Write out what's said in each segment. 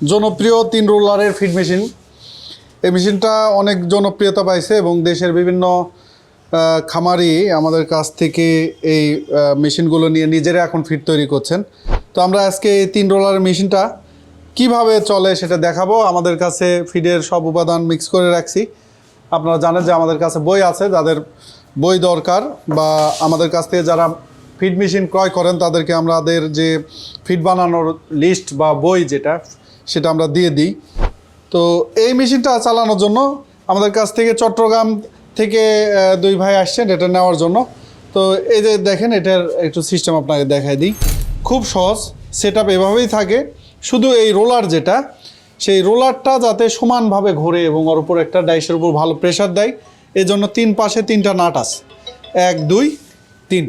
জনপ্রিয় তিন রোলারের feed machine এই মেশিনটা অনেক জনপ্রিয়তা পাইছে এবং দেশের বিভিন্ন খামারি আমাদের কাছ থেকে এই মেশিনগুলো নিয়ে নিজেরা এখন ফিড তৈরি করছেন। তো আমরা আজকে এই তিন রোলারের মেশিনটা কীভাবে চলে সেটা দেখাবো। আমাদের কাছে ফিডের সব উপাদান মিক্স করে রাখছি। আপনারা জানেন যে আমাদের কাছে বই আছে, যাদের বই দরকার বা আমাদের কাছ থেকে যারা ফিড মেশিন ক্রয় করেন, তাদেরকে আমাদের যে ফিড বানানোর লিস্ট বা বই যেটা সেটা আমরা দিয়ে দিই। তো এই মেশিনটা চালানোর জন্য আমাদের কাছ থেকে চট্টগ্রাম থেকে দুই ভাই আসছেন এটা নেওয়ার জন্য। তো এই যে দেখেন, এটার একটু সিস্টেম আপনাকে দেখাই দিই। খুব সহজ সেট এভাবেই থাকে। শুধু এই রোলার যেটা, সেই রোলারটা যাতে সমানভাবে ঘোরে এবং ওর উপর একটা ডাইসের উপর ভালো প্রেশার দেয় এই জন্য তিন পাশে তিনটা নাট আছে। এক, দুই, তিন।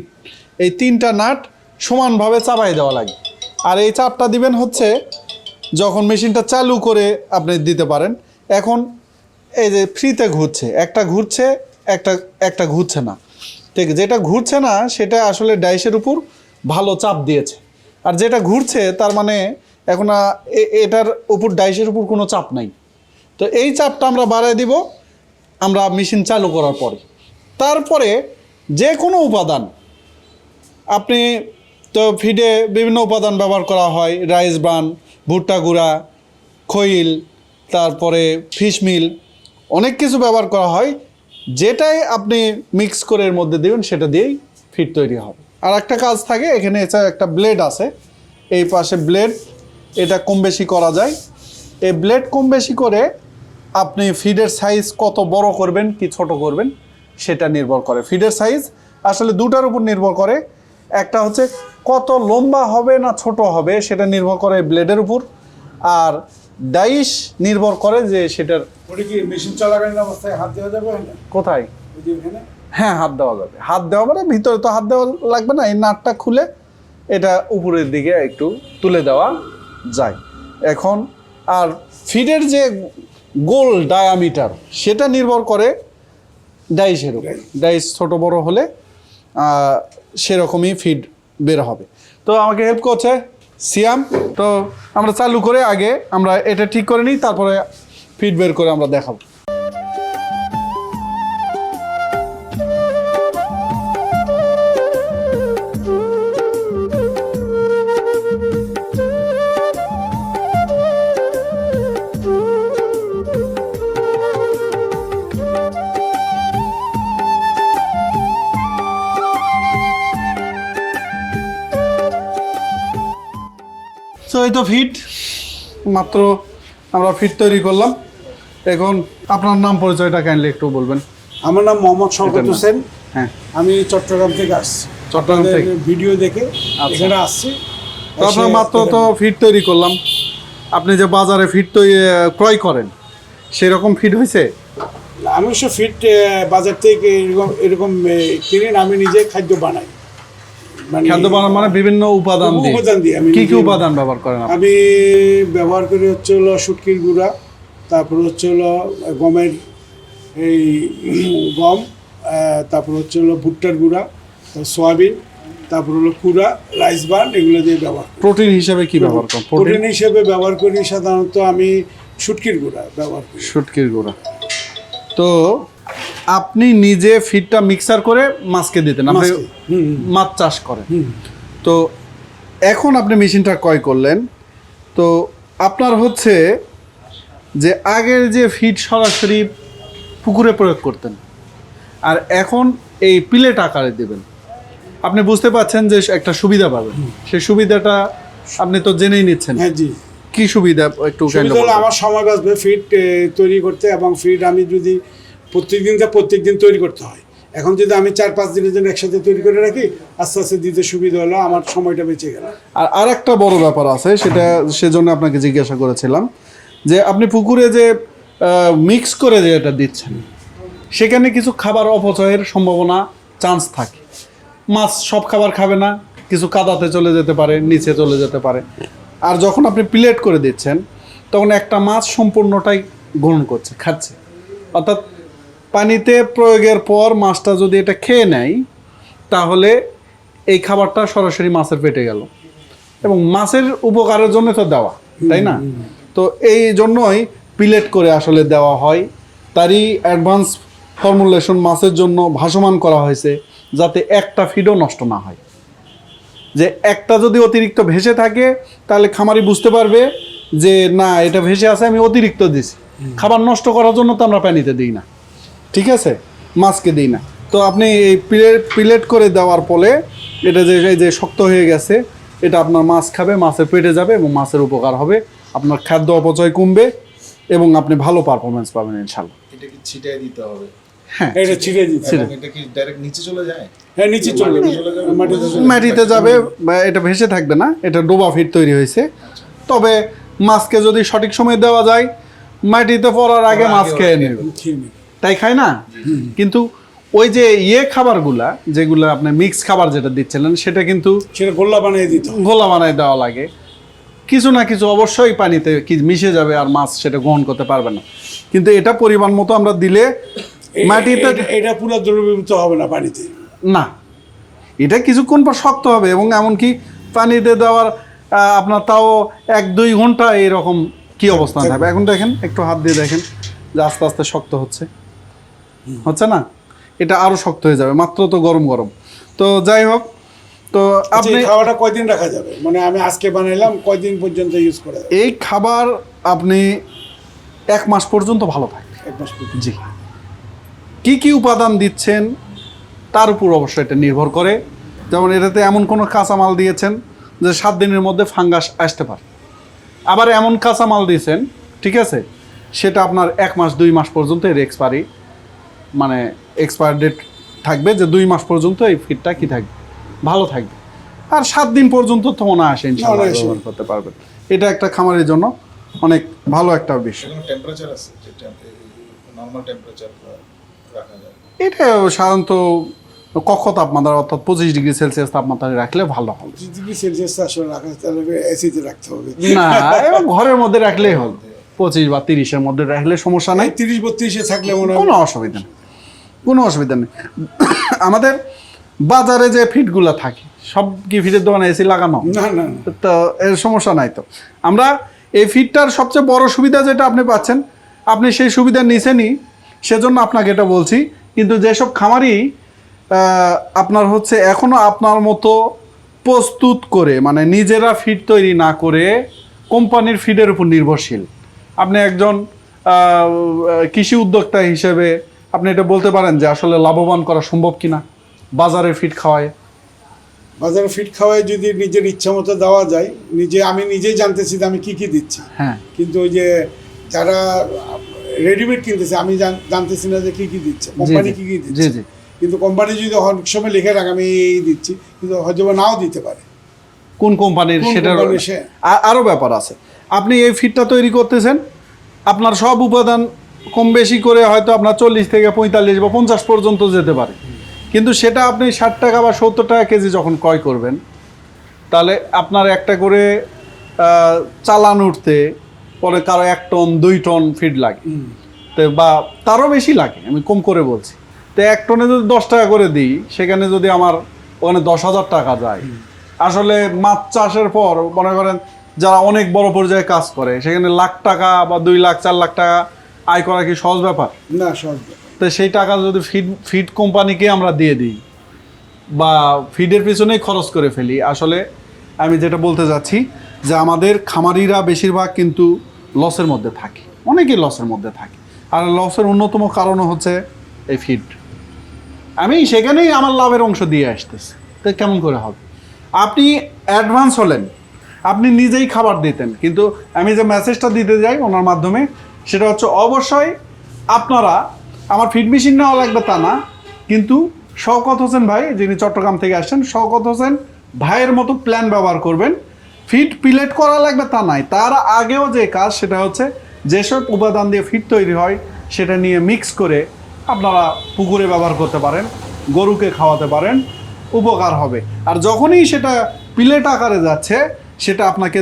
এই তিনটা নাট সমানভাবে চাপাই দেওয়া লাগে। আর এই চাপটা দিবেন হচ্ছে যখন মেশিনটা চালু করে আপনি দিতে পারেন, এখন এই যে ফ্রিতে ঘুরছে, একটা ঘুরছে, একটা একটা ঘুরছে না। ঠিক, যেটা ঘুরছে না, সেটা আসলে ডাইসের উপর ভালো চাপ দিয়েছে। আর যেটা ঘুরছে, তার মানে এখন এটার উপর, ডাইসের উপর কোনো চাপ নাই। তো এই চাপটা আমরা বাড়ায় দিব, আমরা মেশিন চালু করার পরে। তারপরে যে কোনো উপাদান, আপনি তো ফিডে বিভিন্ন উপাদান ব্যবহার করা হয়, রাইস ব্রান ভুট্টা গুঁড়া, খৈল, তারপরে ফিশ মিল অনেক কিছু ব্যবহার করা হয়। যেটাই আপনি মিক্স করে এর মধ্যে দেবেন, সেটা দিয়েই ফিড তৈরি হবে। আর একটা কাজ থাকে, এখানে এছাড়া একটা ব্লেড আছে। এই পাশে ব্লেড এটা কম বেশি করা যায়। এই ব্লেড কম বেশি করে আপনি ফিডের সাইজ কত বড় করবেন, কি ছোট করবেন, সেটা নির্ভর করে। ফিডের সাইজ আসলে দুটার উপর নির্ভর করে। একটা হচ্ছে কত লম্বা হবে না ছোট হবে সেটা নির্ভর করে ব্লেডের উপর। আর ডাইস নির্ভর করে যে সেটার মেশিন চলাকালীন অবস্থায় হাত দেওয়া যাবে কোথায়? হ্যাঁ হাত দেওয়া যাবে। হাত দেওয়া মানে ভিতরে তো হাত দেওয়া লাগবে না এই নাটটা খুলে এটা উপরের দিকে একটু তুলে দেওয়া যায়। এখন আর ফিডের যে গোল ডায়ামিটার সেটা নির্ভর করে ডাইসের উপর। ডাইস ছোট বড় হলে সেরকমই ফিড বের হবে। তো আমাকে হেল্প করছে সিয়াম। তো আমরা চালু করে আগে আমরা এটা ঠিক করে নিই, তারপরে ফিড বের করে আমরা দেখাবো। তো ফিট। মাত্র আমরা ফিট তৈরি করলাম। এখন আপনার নাম পরিচয়টা কাইন্ডলি একটু বলবেন। আমার নাম মোহাম্মদ শওকত হোসেন। হ্যাঁ। আমি চট্টগ্রাম থেকে আসছি। চট্টগ্রাম থেকে। ভিডিও দেখে এখানে আসছি। আপনার মাত্র তো ফিট তৈরি করলাম। আপনি যে বাজারে ফিট তৈরি ক্রয় করেন সেরকম ফিট হয়েছে? আমি অবশ্য ফিট বাজার থেকে এরকম এরকম কিনে আমি নিজে খাদ্য বানাই। খাদ্য বানান মানে বিভিন্ন উপাদান দিয়ে। উপাদান দিয়ে আমি কি কি উপাদান ব্যবহার করেন আমি ব্যবহার করি হচ্ছে হলো শুটকির গুঁড়া তারপর হচ্ছে হলো গমের এই গম তারপর হচ্ছে হলো ভুট্টার গুঁড়া তারপর সয়াবিন তারপর হলো কুড়া রাইস বান এগুলো দিয়ে ব্যবহার প্রোটিন হিসেবে কি ব্যবহার করেন? প্রোটিন? হিসেবে ব্যবহার করি সাধারণত আমি শুটকির গুঁড়া ব্যবহার করি। শুটকির গুঁড়া। তো আপনি নিজে ফিডটা মিক্সার করে মাছকে দিতেন আপনি মাছ চাষ করেন। তো এখন আপনি মেশিনটা ক্রয় করলেন তো আপনার হচ্ছে যে আগের যে ফিড সরাসরি পুকুরে প্রয়োগ করতেন আর এখন এই প্লেট আকারে দেবেন। আপনি বুঝতে পারছেন যে একটা সুবিধা পাবেন। সেই সুবিধাটা আপনি তো জেনেই নিচ্ছেন। হ্যাঁ জি। কি সুবিধা একটু আমার সময় বাঁচবে ফিড তৈরি করতে এবং ফিড আমি যদি প্রত্যেক দিন প্রত্যেক দিন তৈরি করতে হয়। এখন যদি আমি চার পাঁচ দিনের জন্য একসাথে তৈরি করে রাখি, আস্তে আস্তে দিতে সুবিধা হলো, আমার সময়টা বেঁচে গেল। আর আরেকটা বড় ব্যাপার আছে, সেটা সেজন্য আপনাকে জিজ্ঞাসা করেছিলাম, যে আপনি পুকুরে যে মিক্স করে যে এটা দিচ্ছেন, সেখানে কিছু খাবার অপচয়ের সম্ভাবনা চান্স থাকে। মাছ সব খাবার খাবে না, কিছু কাদাতে চলে যেতে পারে, নিচে চলে যেতে পারে। আর যখন আপনি প্লেট করে দিচ্ছেন, তখন একটা মাছ সম্পূর্ণটাই গ্রহণ করছে, খাচ্ছে। অর্থাৎ পানিতে প্রয়োগের পর মাছটা যদি এটা খেয়ে নেয় তাহলে এই খাবারটা সরাসরি মাছের পেটে গেল। এবং মাছের উপকারের জন্য তো দেওয়া তাই না? তো এই জন্যই পিলেট করে আসলে দেওয়া হয়। তারই অ্যাডভান্স ফর্মুলেশন মাছের জন্য ভাসমান করা হয়েছে যাতে একটা ফিডও নষ্ট না হয়। যে একটা যদি অতিরিক্ত ভেসে থাকে তাহলে খামারি বুঝতে পারবে যে না এটা ভেসে আছে আমি অতিরিক্ত দিছি। খাবার নষ্ট করার জন্য তো আমরা পানিতে দিই না। ঠিক আছে? মাছকে দিই না। তো আপনি এই প্লেট প্লেট করে দেওয়ার ফলে এটা যে এই যে শক্ত হয়ে গেছে এটা আপনার মাছ খাবে মাছের পেটে যাবে এবং মাছের উপকার হবে। আপনার খাদ্য অপচয় কমবে এবং আপনি ভালো পারফরমেন্স পাবেন ইনশাল্লাহ এটা কি ছিটাই দিতে হবে। হ্যাঁ এটা ছিঁড়ে দিচ্ছে এটা কি ডাইরেক্ট নিচে চলে যায়? হ্যাঁ নিচে চলে মাটিতে যাবে? মাটিতে চলে যাবে। মাটিতে যাবে বা এটা ভেসে থাকবে না এটা ডোবা ফিট তৈরি হয়েছে। তবে মাছকে যদি সঠিক সময় দেওয়া যায় মাটিতে পড়ার আগে মাছ খেয়ে নিবে। তাই খায় না? কিন্তু ওই যে ইয়ে খাবারগুলা যেগুলো আপনি মিক্স খাবার যেটা দিচ্ছিলেন সেটা কিন্তু সেটা গোল্লা বানিয়ে দিত গোলা বানিয়ে দেওয়া লাগে। কিছু না কিছু অবশ্যই পানিতে কি মিশে যাবে আর মাছ সেটা গ্রহণ করতে পারবে না। কিন্তু এটা পরিমাণ মতো আমরা দিলে মাটিতে এটা- এটা পুরো দ্রবীভূত হবে না পানিতে। না। এটা কিছুক্ষণ পর শক্ত হবে এবং এমনকি পানিতে দেওয়ার আপনার তাও এক দুই ঘণ্টা এরকম কি অবস্থান থাকবে? এখন দেখেন একটু হাত দিয়ে দেখেন যে আস্তে আস্তে শক্ত হচ্ছে। হচ্ছে না? এটা আরও শক্ত হয়ে যাবে মাত্র তো গরম গরম। তো যাই হোক তো আচ্ছা, আপনি খাবারটা কয়দিন রাখা যাবে? মানে আমি আজকে বানাইলাম কয়দিন পর্যন্ত ইউজ করা যাবে? এই খাবার আপনি এক মাস পর্যন্ত ভালো থাকে এক মাস পর্যন্ত। জি। কি কি উপাদান দিচ্ছেন তার উপর অবশ্যই এটা নির্ভর করে। যেমন এটাতে এমন কোনো কাঁচামাল দিয়েছেন যে সাত দিনের মধ্যে ফাঙ্গাস আসতে পারে। আবার এমন কাঁচামাল দিয়েছেন ঠিক আছে? সেটা আপনার এক মাস দুই মাস পর্যন্ত এর এক্সপায়ারি মানে এক্সপায়ার ডেট থাকবে যে দুই মাস পর্যন্ত এই ফিডটা কি থাকবে? ভালো থাকবে। আর সাত দিন পর্যন্ত তো মনে আসে ব্যবহার করতে পারবেন এটা একটা খামারের জন্য অনেক ভালো একটা বিষয়। টেম্পারেচার আছে নর্মাল টেম্পারেচার রাখা যায়। এটা সাধারণত কক্ষ তাপমাত্রা অর্থাৎ পঁচিশ ডিগ্রি সেলসিয়াস তাপমাত্রায় রাখলে ভালো হবে। ডিগ্রি সেলসিয়াস আসলে রাখা তাহলে এসিতে রাখতে হবে। না এবং ঘরের মধ্যে রাখলেই হল পঁচিশ বা তিরিশের মধ্যে রাখলে সমস্যা নাই। তিরিশ বত্রিশে থাকলে মনে হয় কোনো অসুবিধা নেই। কোনো অসুবিধা নেই। আমাদের বাজারে যে ফিটগুলো থাকে সব কি ফিটের দোকানে এসি লাগানো? না না তো এর সমস্যা নাই তো। আমরা এই ফিটটার সবচেয়ে বড় সুবিধা যেটা আপনি পাচ্ছেন আপনি সেই সুবিধা নিছেনই সেজন্য আপনাকে এটা বলছি। কিন্তু যেসব খামারি আপনার হচ্ছে এখনও আপনার মতো প্রস্তুত করে মানে নিজেরা ফিড তৈরি না করে কোম্পানির ফিডের উপর নির্ভরশীল। আপনি একজন কৃষি উদ্যোক্তা হিসেবে আপনি এটা বলতে পারেন যে আসলে লাভবান করা সম্ভব কিনা? বাজারে ফিড খাওয়ায়। বাজারে ফিট খাওয়ায় যদি নিজের ইচ্ছা মতো দেওয়া যায় নিজে আমি নিজেই জানতেছি যে আমি কি কি দিচ্ছি। হ্যাঁ। কিন্তু ওই যে যারা রেডিমেড কিনতেছে আমি জানতেছি না যে কি কি দিচ্ছে কোম্পানি কি কি দিচ্ছে। জি। কিন্তু কোম্পানি যদি অনেক সময় লিখে রাখে আমি এই দিচ্ছি কিন্তু হয়তো নাও দিতে পারে। কোন কোম্পানির কোন সেটার কোম্পানির আরও ব্যাপার আছে। আপনি এই ফিটটা তৈরি করতেছেন আপনার সব উপাদান কম বেশি করে হয়তো আপনার চল্লিশ থেকে পঁয়তাল্লিশ বা পঞ্চাশ পর্যন্ত যেতে পারে। কিন্তু সেটা আপনি ষাট টাকা বা সত্তর টাকা কেজি যখন ক্রয় করবেন তাহলে আপনার একটা করে চালান উঠতে পরে কারও এক টন দুই টন ফিড লাগে। তো বা তারও বেশি লাগে আমি কম করে বলছি। তো এক টনে যদি দশ টাকা করে দিই সেখানে যদি আমার ওখানে দশ হাজার টাকা যায়। আসলে মাছ চাষের পর মনে করেন যারা অনেক বড় পর্যায়ে কাজ করে সেখানে লাখ টাকা বা দুই লাখ চার লাখ টাকা আয় করা কি সহজ ব্যাপার? না সহজ। তো সেই টাকা যদি ফিড ফিড কোম্পানিকে আমরা দিয়ে দিই বা ফিডের পিছনেই খরচ করে ফেলি আসলে আমি যেটা বলতে যাচ্ছি যে আমাদের খামারিরা বেশিরভাগ কিন্তু লসের মধ্যে থাকে অনেকেই লসের মধ্যে থাকে। আর লসের অন্যতম কারণ হচ্ছে এই ফিড আমি সেখানেই আমার লাভের অংশ দিয়ে আসতেছি তো কেমন করে হবে? আপনি অ্যাডভান্স হলেন আপনি নিজেই খাবার দিতেন কিন্তু আমি যে মেসেজটা দিতে যাই ওনার মাধ্যমে সেটা হচ্ছে অবশ্যই আপনারা, আমার ফিড মেশিন নেওয়া লাগবে তা না, কিন্তু শওকত হোসেন ভাই, যিনি চট্টগ্রাম থেকে আসছেন, শওকত হোসেন ভাইয়ের মতো প্ল্যান ব্যবহার করবেন। ফিট পিলেট করা লাগবে তা নাই, তার আগেও যে কাজ, সেটা হচ্ছে যেসব উপাদান দিয়ে ফিট তৈরি হয়, সেটা নিয়ে মিক্স করে আপনারা পুকুরে ব্যবহার করতে পারেন, গরুকে খাওয়াতে পারেন, উপকার হবে। আর যখনই সেটা পিলেট আকারে যাচ্ছে, সেটা আপনাকে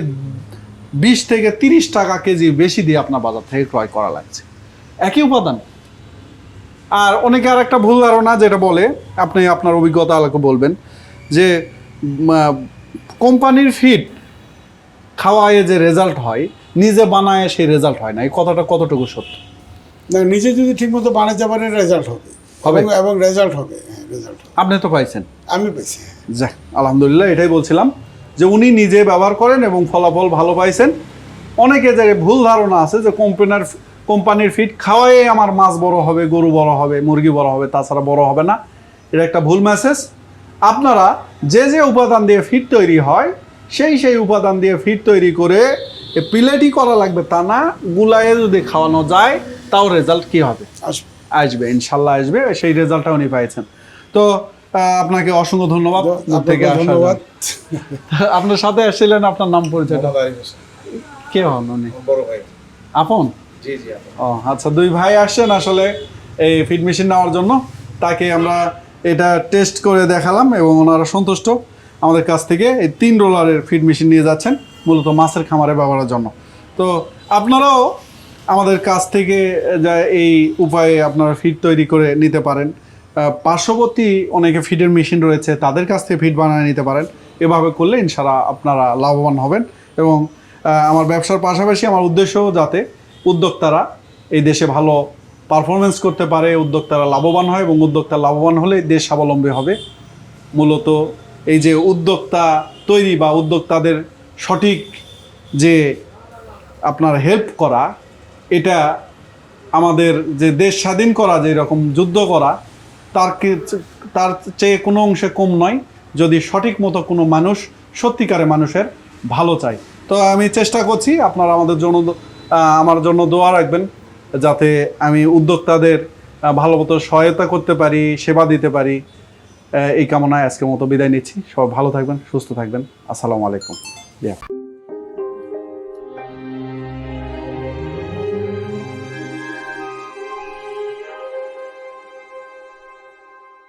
বিশ থেকে তিরিশ টাকা কেজি বেশি দিয়ে আপনার বাজার থেকে ক্রয় করা লাগছে। একই উপাদান। আর অনেকে আর একটা ভুল ধারণা যেটা বলে আপনি আপনার অভিজ্ঞতা আলোকে বলবেন যে কোম্পানির ফিড খাওয়ায় যে রেজাল্ট হয় নিজে বানায় সেই রেজাল্ট হয় না। এই কথাটা কতটুকু সত্য? না নিজে যদি ঠিকমতো বানাতে পারেন রেজাল্ট হবে। হবে? এবং- রেজাল্ট হবে হ্যাঁ রেজাল্ট আপনি তো পাইছেন। আমি পেয়েছি যাক আলহামদুলিল্লাহ এটাই বলছিলাম। যে উনি নিজে ব্যবহার করেন এবং ফলাফল ভালো পাইছেন। অনেকে জায়গায় ভুল ধারণা আছে যে কোম্পানির কোম্পানির ফিড খাওয়াই আমার মাছ বড় হবে গরু বড় হবে মুরগি বড় হবে তাছাড়া বড় হবে না। এটা একটা ভুল মেসেজ আপনারা যে যে উপাদান দিয়ে ফিড তৈরি হয় সেই সেই উপাদান দিয়ে ফিড তৈরি করে প্লেটই করা লাগবে তা না গুলায়ে যদি খাওয়ানো যায় তাও রেজাল্ট কি হবে? আসবে। আসবে ইনশাল্লাহ আসবে সেই রেজাল্টটা উনি পাইছেন। তো আপনাকে অসংখ্য ধন্যবাদ। থেকে ধন্যবাদ। আপনার সাথে আসছিলেন আপনার নাম পরিচয়টা কে হন উনি? বড় ভাই। আপন? জি জি ও আচ্ছা দুই ভাই আসছেন আসলে এই ফিড মেশিন নেওয়ার জন্য। তাকে আমরা এটা টেস্ট করে দেখালাম এবং ওনারা সন্তুষ্ট। আমাদের কাছ থেকে এই তিন রোলারের ফিড মেশিন নিয়ে যাচ্ছেন মূলত মাছের খামারে ব্যবহারের জন্য। তো আপনারাও আমাদের কাছ থেকে যা এই উপায়ে আপনারা ফিড তৈরি করে নিতে পারেন। পার্শ্ববর্তী অনেকে ফিডের মেশিন রয়েছে, তাদের কাছ থেকে ফিড বানিয়ে নিতে পারেন। এভাবে করলে ইনশাল্লাহ আপনারা লাভবান হবেন এবং আমার ব্যবসার পাশাপাশি আমার উদ্দেশ্যও যাতে উদ্যোক্তারা এই দেশে ভালো পারফরমেন্স করতে পারে, উদ্যোক্তারা লাভবান হয় এবং উদ্যোক্তা লাভবান হলে দেশ স্বাবলম্বী হবে। মূলত এই যে উদ্যোক্তা তৈরি বা উদ্যোক্তাদের সঠিক যে আপনার হেল্প করা, এটা আমাদের যে দেশ স্বাধীন করা, যে রকম যুদ্ধ করা তার তার চেয়ে কোনো অংশে কম নয়, যদি সঠিক মতো কোনো মানুষ সত্যিকারে মানুষের ভালো চাই তো আমি চেষ্টা করছি আপনারা আমাদের জন্য আমার জন্য দোয়া রাখবেন, যাতে আমি উদ্যোক্তাদের ভালো মতো সহায়তা করতে পারি, সেবা দিতে পারি। এই কামনায় আজকের মতো বিদায় নিচ্ছি। সবাই ভালো থাকবেন, সুস্থ থাকবেন। আসসালামু আলাইকুম। Yeah.